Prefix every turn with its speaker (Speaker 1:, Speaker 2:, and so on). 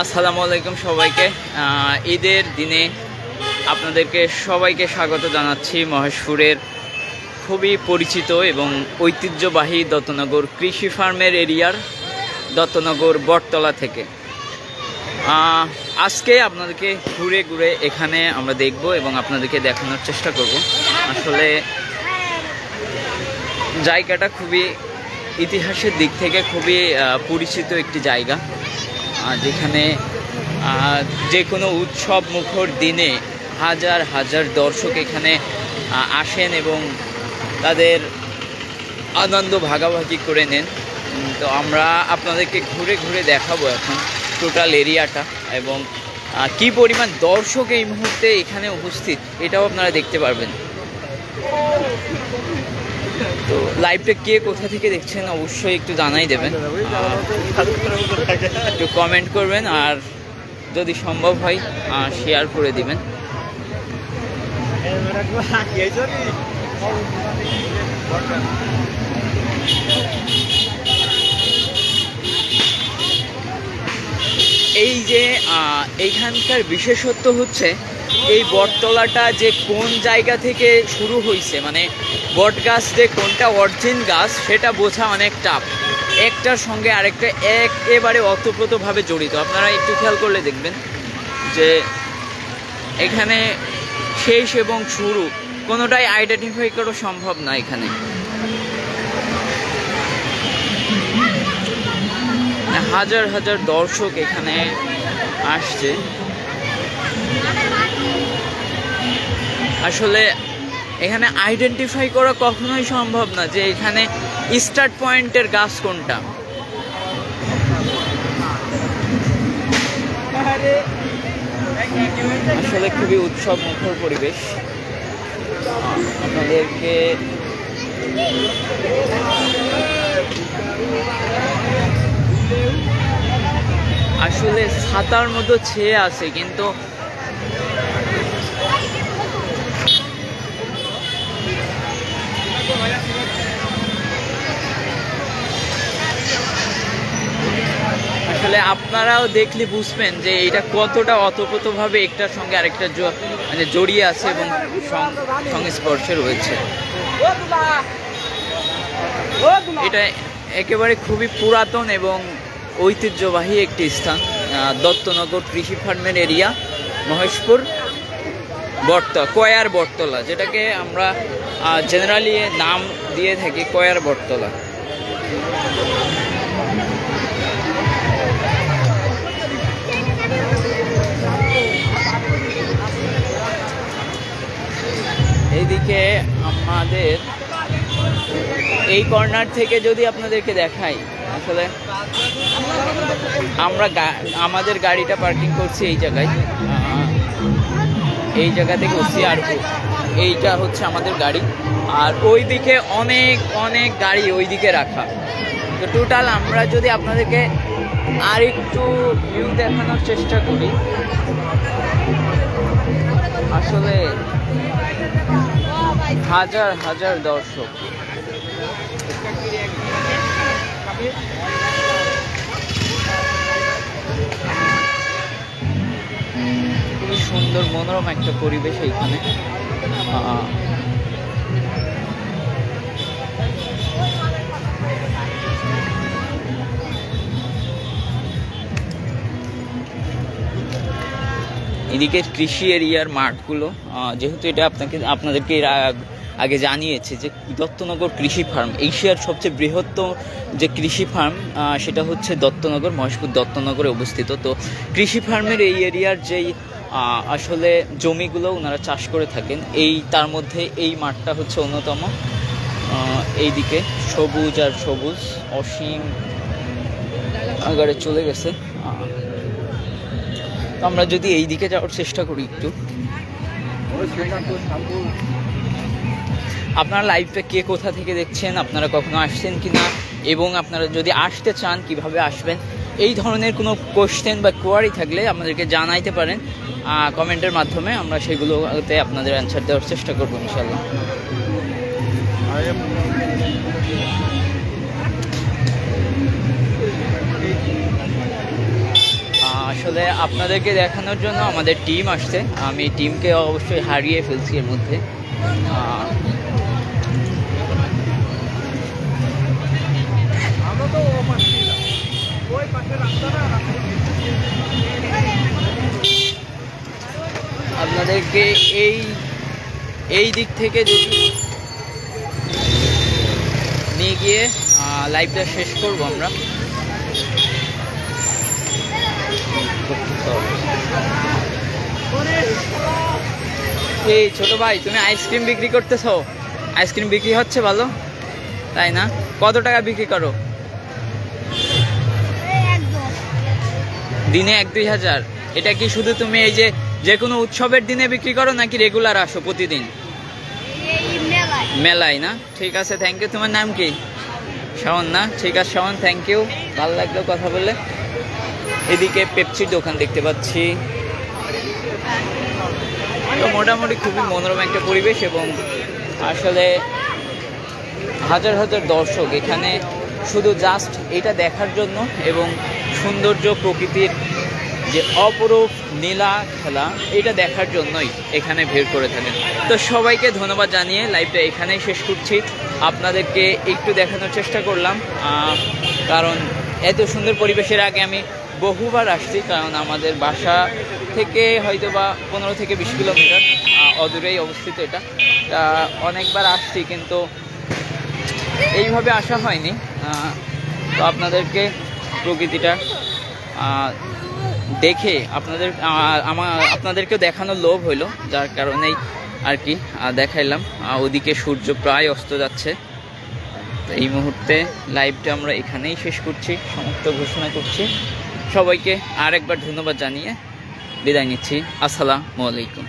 Speaker 1: আসসালামু আলাইকুম সবাইকে। ঈদের দিনে আপনাদেরকে সবাইকে স্বাগত জানাচ্ছি মহেশপুরের খুবই পরিচিত এবং ঐতিহ্যবাহী দত্তনগর কৃষি ফার্মের এরিয়ার দত্তনগর বটতলা থেকে। আজকে আপনাদেরকে ঘুরে ঘুরে এখানে আমরা দেখব এবং আপনাদেরকে দেখানোর চেষ্টা করব। আসলে জায়গাটা খুবই ইতিহাসের দিক থেকে খুবই পরিচিত একটি জায়গা। যেখানে যে কোনো উৎসব মুখর দিনে হাজার হাজার দর্শক এখানে আসেন এবং তাদের আনন্দ ভাগাভাগি করে নেন। তো আমরা আপনাদেরকে ঘুরে ঘুরে দেখাবো এখন টোটাল এরিয়াটা এবং কি পরিমাণ দর্শক এই মুহূর্তে এখানে উপস্থিত, এটাও আপনারা দেখতে পারবেন। লাইভটা কে কোথা থেকে দেখছেন অবশ্যই একটু জানাই দেবেন। একটু কমেন্ট করবেন আর যদি সম্ভব হয় শেয়ার করে দিবেন। এই যে এইখানকার বিশেষত্ব হচ্ছে এই বটতলাটা যে কোন জায়গা থেকে শুরু হয়েছে মানে বট গাছ যে কোনটা, অরিজিন গাছ, সেটা বোঝা অনেক টাফ একটার সঙ্গে আরেকটা একেবারে অতপ্রতভাবে জড়িত। আপনারা একটু খেয়াল করলে দেখবেন যে এখানে শেষ এবং শুরু কোনোটাই আইডেন্টিফাই করা সম্ভব না এখানে। হাজার হাজার দর্শক এখানে আসছে। আসলে এখানে আইডেন্টিফাই করা কখনোই সম্ভব না যে এখানে স্টার্ট পয়েন্টের গাছ কোনটা। আসলে খুবই উৎসব মুখর পরিবেশ। আপনাদেরকে আসলে ছাতার মতো ছেয়ে আছে, কিন্তু আসলে আপনারাও দেখলে বুঝবেন যে এটা কতটা অতপ্রতভাবে একটার সঙ্গে আরেকটা মানে জড়িয়ে আছে এবং সংস্পর্শে রয়েছে। এটা একেবারে খুবই পুরাতন এবং ঐতিহ্যবাহী একটি স্থান দত্তনগর কৃষি ফার্মের এরিয়া, মহেশপুর, বটতলা, কয়ার বটতলা, যেটাকে আমরা জেনারেলি নাম দিয়ে থাকি কয়ার বটতলা। এইদিকে আমাদের এই কর্নার থেকে যদি আপনাদেরকে দেখাই, আসলে আমরা আমাদের গাড়িটা পার্কিং করছি এই জায়গায়। এই জায়গা থেকে উঠছি আর এইটা হচ্ছে আমাদের গাড়ি। আর ওইদিকে অনেক অনেক গাড়ি ওইদিকে রাখা। তো টোটাল আমরা যদি আপনাদেরকে আর একটু ভিউ দেখানোর চেষ্টা করি, আসলে হাজার হাজার দর্শক। খুবই সুন্দর মনোরম একটা পরিবেশ এইখানে। এদিকে কৃষি এরিয়ার মাঠগুলো যেহেতু এটা আপনাকে, আপনাদেরকে আগ- জানিয়েছে যে দত্তনগর কৃষি ফার্ম, এশিয়ার সবচেয়ে বৃহত্তম যে কৃষি ফার্ম সেটা হচ্ছে দত্তনগর, মহেশপুর দত্তনগরে অবস্থিত। তো কৃষি ফার্মের এই এরিয়ার যেই আসলে জমিগুলো ওনারা চাষ করে থাকেন, এই, তার মধ্যে এই মাঠটা হচ্ছে অন্যতম। এইদিকে সবুজ আর সবুজ, অসীম আগারে চলে গেছে। তো আমরা যদি এই দিকে যাওয়ার চেষ্টা করি একটু। আপনারা লাইভটা কে কোথা থেকে দেখছেন? আপনারা কখনো আসছেন কি না এবং আপনারা যদি আসতে চান, কীভাবে আসবেন? এই ধরনের কোনো কোশ্চেন বা কোয়ারি থাকলে আমাদেরকে জানাইতে পারেন। কমেন্টের মাধ্যমে আমরা সেগুলোতে আপনাদের অ্যান্সার দেওয়ার চেষ্টা করব ইনশাল্লাহ আসলে আপনাদেরকে দেখানোর জন্য আমাদের টিম আসছে। আমি টিমকে অবশ্যই হারিয়ে ফেলছি এর মধ্যে। আপনাদেরকে এই এই দিক থেকে যদি নিয়ে গিয়ে লাইভটা শেষ করব আমরা। এই ছোট ভাই, তুমি আইসক্রিম বিক্রি করতেছো? আইসক্রিম বিক্রি হচ্ছে ভালো? তাই না? কত টাকা বিক্রি করো? দিনে এক দুই হাজার। এটা কি শুধু তুমি এই যে যে কোনো উৎসবের দিনে বিক্রি করো নাকি রেগুলার আসো প্রতিদিন? মেলায় না? ঠিক আছে থ্যাংক ইউ তোমার নাম কি? শাওন না? ঠিক আছে, শাওন থ্যাংক ইউ ভালো লাগল কথা বলে। এদিকে পেপসির দোকান দেখতে পাচ্ছি। তো মোটামুটি খুবই মনোরম একটা পরিবেশ এবং আসলে হাজার হাজার দর্শক এখানে শুধু জাস্ট এটা দেখার জন্য এবং সৌন্দর্য, প্রকৃতির যে অপরূপ নীলা খেলা, এটা দেখার জন্যই এখানে ভিড় করে থাকেন তো সবাইকে ধন্যবাদ জানিয়ে লাইভটা এখানেই শেষ করছি। আপনাদেরকে একটু দেখানোর চেষ্টা করলাম কারণ এত সুন্দর পরিবেশের আগে আমি বহুবার আসছি, কারণ আমাদের বাসা থেকে হয়তো বা পনেরো থেকে বিশ কিলোমিটার অদূরেই অবস্থিত এটা। তা অনেকবার আসছি, কিন্তু এইভাবে আসা হয়নি। তো আপনাদেরকে প্রকৃতিটা দেখে আপনাদের আমার আপনাদেরকেও দেখানোর লোভ হইল, যার কারণেই আর কি দেখাইলাম। ওদিকে সূর্য প্রায় অস্ত যাচ্ছে। তো এই মুহূর্তে লাইভটা আমরা এখানেই শেষ করছি সমস্ত ঘোষণা করছি। সবাইকে আরেকবার ধন্যবাদ জানিয়ে বিদায় নিচ্ছি। আসসালামু আলাইকুম।